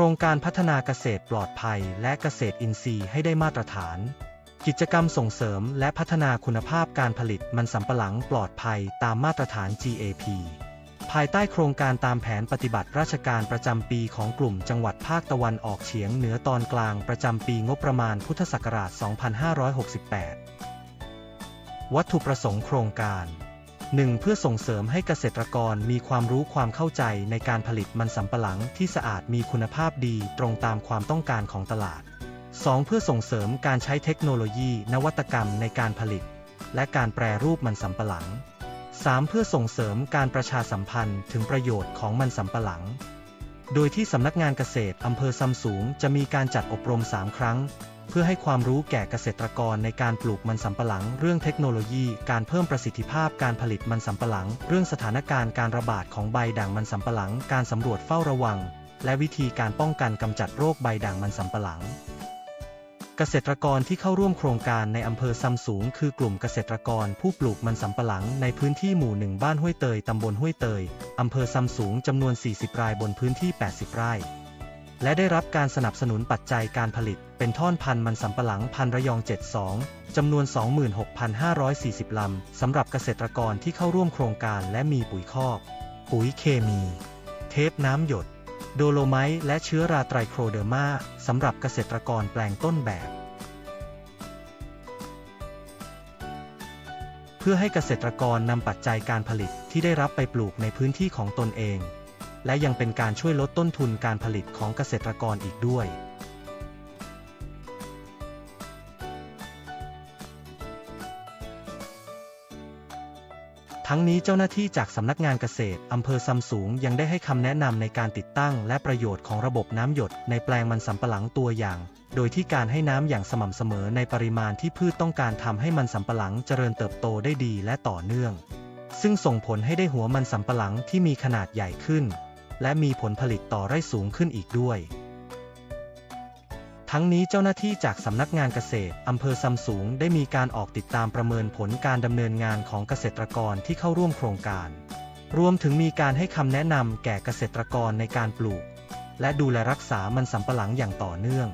ครงการพัฒนาเกษตรปลอดภัย และเกษตรอินทรีย์ให้ได้มาตรฐาน กิจกรรมส่งเสริมและพัฒนาคุณภาพการผลิตมันสำปะหลังปลอดภัยตามมาตรฐาน GAP ภายใต้โครงการตามแผนปฏิบัติราชการประจำปีของกลุ่มจังหวัดภาคตะวันออกเฉียงเหนือตอนกลางประจำปีงบประมาณพุทธศักราช 2568 วัตถุประสงค์โครงการ 1. เพื่อส่งเสริมให้เกษตรกรมีความรู้ความเข้าใจในการผลิตมันสำปะหลังที่สะอาดมีคุณภาพดีตรงตามความต้องการของตลาด 2. เพื่อส่งเสริมการใช้เทคโนโลยีนวัตกรรมในการผลิต และการแปรรูปมันสำปะหลัง 3. เพื่อส่งเสริมการประชาสัมพันธ์ถึงประโยชน์ของมันสำปะหลัง โดยที่สำนักงานเกษตรอำเภอซำสูงจะมีการจัดอบรม 3 ครั้ง เพื่อให้ความรู้แก่เกษตรกรในการปลูกมันสำปะหลัง เรื่องเทคโนโลยี การเพิ่มประสิทธิภาพการผลิตมันสำปะหลัง เรื่องสถานการณ์การระบาดของใบด่างมันสำปะหลัง การสำรวจเฝ้าระวัง และวิธีการป้องกันกำจัดโรคใบด่างมันสำปะหลังเกษตรกรที่เข้าร่วมโครงการในอำเภอซำสูง คือกลุ่มเกษตรกรผู้ปลูกมันสำปะหลังในพื้นที่หมู่หนึ่งบ้านห้วยเตยตำบลห้วยเตยอำเภอซำสูงจำนวน 40 รายบนพื้นที่ 80 ไร่ และได้รับการสนับสนุนปัจจัยการผลิต เป็นท่อนพันธุ์มันสำปะหลังพันระยอง 72 จำนวน 26,540 ลำ สำหรับเกษตรกรที่เข้าร่วมโครงการและมีปุ๋ยคอก ปุ๋ยเคมี เทปน้ำหยด โดโลไมต์และเชื้อราไตรโครเดอร์มาสำหรับเกษตรกรแปลงต้นแบบ เพื่อให้เกษตรกรนำปัจจัยการผลิตที่ได้รับไปปลูกในพื้นที่ของตนเอง และยังเป็นการช่วยลดต้นทุนการผลิตของเกษตรกรอีกด้วย ทั้งนี้เจ้าหน้าที่จากสำนักงานเกษตรอำเภอซำสูงยังได้ให้คำแนะนำในการติดตั้งและประโยชน์ของระบบน้ำหยดในแปลงมันสำปะหลังตัวอย่าง โดยที่การให้น้ำอย่างสม่ำเสมอในปริมาณที่พืชต้องการทำให้มันสำปะหลังเจริญเติบโตได้ดีและต่อเนื่องซึ่งส่งผลให้ได้หัวมันสำปะหลังที่มีขนาดใหญ่ขึ้น และมีผลผลิตต่อไร่สูงขึ้นอีกด้วย ทั้งนี้เจ้าหน้าที่จากสำนักงานเกษตรอำเภอซำสูงได้มีการออกติดตามประเมินผลการดำเนินงานของเกษตรกรที่เข้าร่วมโครงการ รวมถึงมีการให้คำแนะนำแก่เกษตรกรในการปลูก และดูแลรักษามันสำปะหลังอย่างต่อเนื่อง